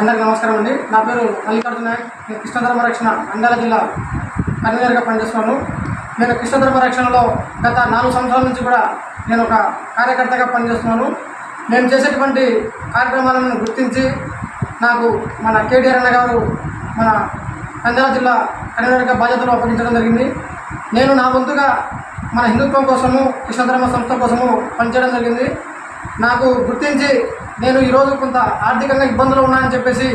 అందరికీ నమస్కారం అండి. నా పేరు మల్లికార్జున నేను కృష్ణధర్మ రక్షణ అందాల జిల్లా కన్వీనర్గా పనిచేస్తున్నాను. నేను కృష్ణధర్మ రక్షణలో గత నాలుగు సంవత్సరాల నుంచి కూడా నేను ఒక కార్యకర్తగా పనిచేస్తున్నాను. మేము చేసేటువంటి కార్యక్రమాలను గుర్తించి నాకు మన కేటీఆర్ అన్న గారు మన నంద్యాల జిల్లా కన్వీనర్గా బాధ్యతలు అప్పగించడం జరిగింది. నేను నా వంతుగా మన హిందుత్వం కోసము కృష్ణధర్మ సంస్థ కోసము పనిచేయడం జరిగింది. నాకు గుర్తించి నేను ఈరోజు కొంత ఆర్థికంగా ఇబ్బందులు ఉన్నాయని చెప్పేసి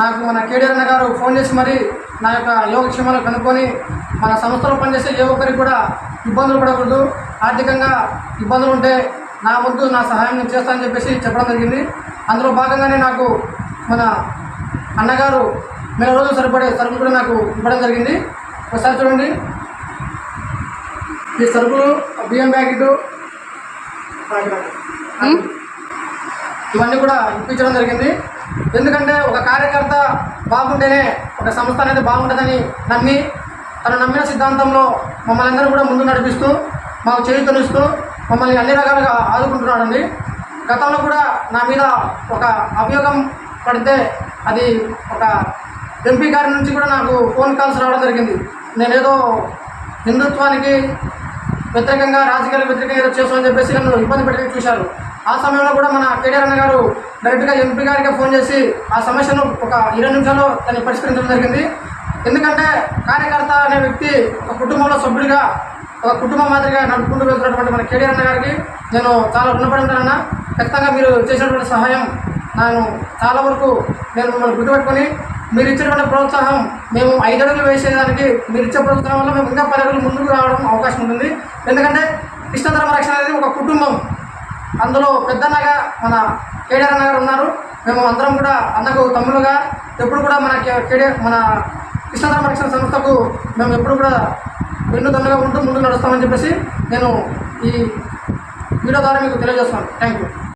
నాకు మన కేడీఆర్ అన్న గారు ఫోన్ చేసి మరి నా యొక్క యోగక్షేమాలు కనుక్కొని మన సంస్థలో పనిచేసే ఏ ఒక్కరికి కూడా ఇబ్బందులు పడకూడదు. ఆర్థికంగా ఇబ్బందులు ఉంటే నా ముందు నా సహాయం నేను చేస్తానని చెప్పేసి చెప్పడం జరిగింది. అందులో భాగంగానే నాకు మన అన్నగారు నెల రోజులు సరిపడే సరుకులు కూడా నాకు ఇవ్వడం జరిగింది. ఒకసారి చూడండి. ఈ సరుకులు బియ్యం ప్యాకెట్. ఇవన్నీ కూడా ఇప్పించడం జరిగింది. ఎందుకంటే ఒక కార్యకర్త బాగుంటేనే ఒక సంస్థ అనేది బాగుంటుందని నమ్మి తను నమ్మిన సిద్ధాంతంలో మమ్మల్ని అందరూ కూడా ముందు నడిపిస్తూ మాకు చేయుతనిస్తూ మమ్మల్ని అన్ని రకాలుగా ఆదుకుంటున్నాడండి. గతంలో కూడా నా మీద ఒక అభియోగం పడితే అది ఒక ఎంపీ గారి నుంచి కూడా నాకు ఫోన్ కాల్స్ రావడం జరిగింది. నేనేదో హిందుత్వానికి వ్యతిరేకంగా రాజకీయాలకు వ్యతిరేకంగా ఏదో చేసామని చెప్పేసి నన్ను ఇబ్బంది పెట్టి చూశారు. ఆ సమయంలో కూడా మన కేటీఆర్ అన్న గారు డైరెక్ట్గా ఎంపీ గారికి ఫోన్ చేసి ఆ సమస్యను ఒక ఇరవై నిమిషాల్లో దాన్ని పరిష్కరించడం జరిగింది. ఎందుకంటే కార్యకర్త అనే వ్యక్తి ఒక కుటుంబంలో సభ్యుడిగా ఒక కుటుంబం మాదిరిగా నడుపుకుంటూ వెళ్తున్నటువంటి మన కేటీఆర్ అన్న గారికి నేను చాలా రుణపడి ఉంటానన్న ఖచ్చితంగా మీరు చేసినటువంటి సహాయం నేను చాలా వరకు నేను మిమ్మల్ని గుర్తుపెట్టుకొని మీరు ఇచ్చినటువంటి ప్రోత్సాహం మేము ఐదు అడుగులు వేసేదానికి మీరు ఇచ్చే ప్రోత్సాహం వల్ల మేము ఇంకా పది అడుగులు ముందుకు రావడం అవకాశం ఉంటుంది. ఎందుకంటే కృష్ణధర్మ రక్షణ అనేది ఒక కుటుంబం. అందులో పెద్దన్నగా మన కేడీఆర్ అన్న గారు ఉన్నారు. మేము అందరం కూడా అన్నకు తమ్ములుగా ఎప్పుడు కూడా మన కేడీఆర్ మన కృష్ణధర్మ రక్షణ సంస్థకు మేము ఎప్పుడు కూడా రెండు తమ్ములుగా ఉంటూ ముందుకు నడుస్తామని చెప్పేసి నేను ఈ వీడియో ద్వారా మీకు తెలియజేస్తాను థ్యాంక్ యూ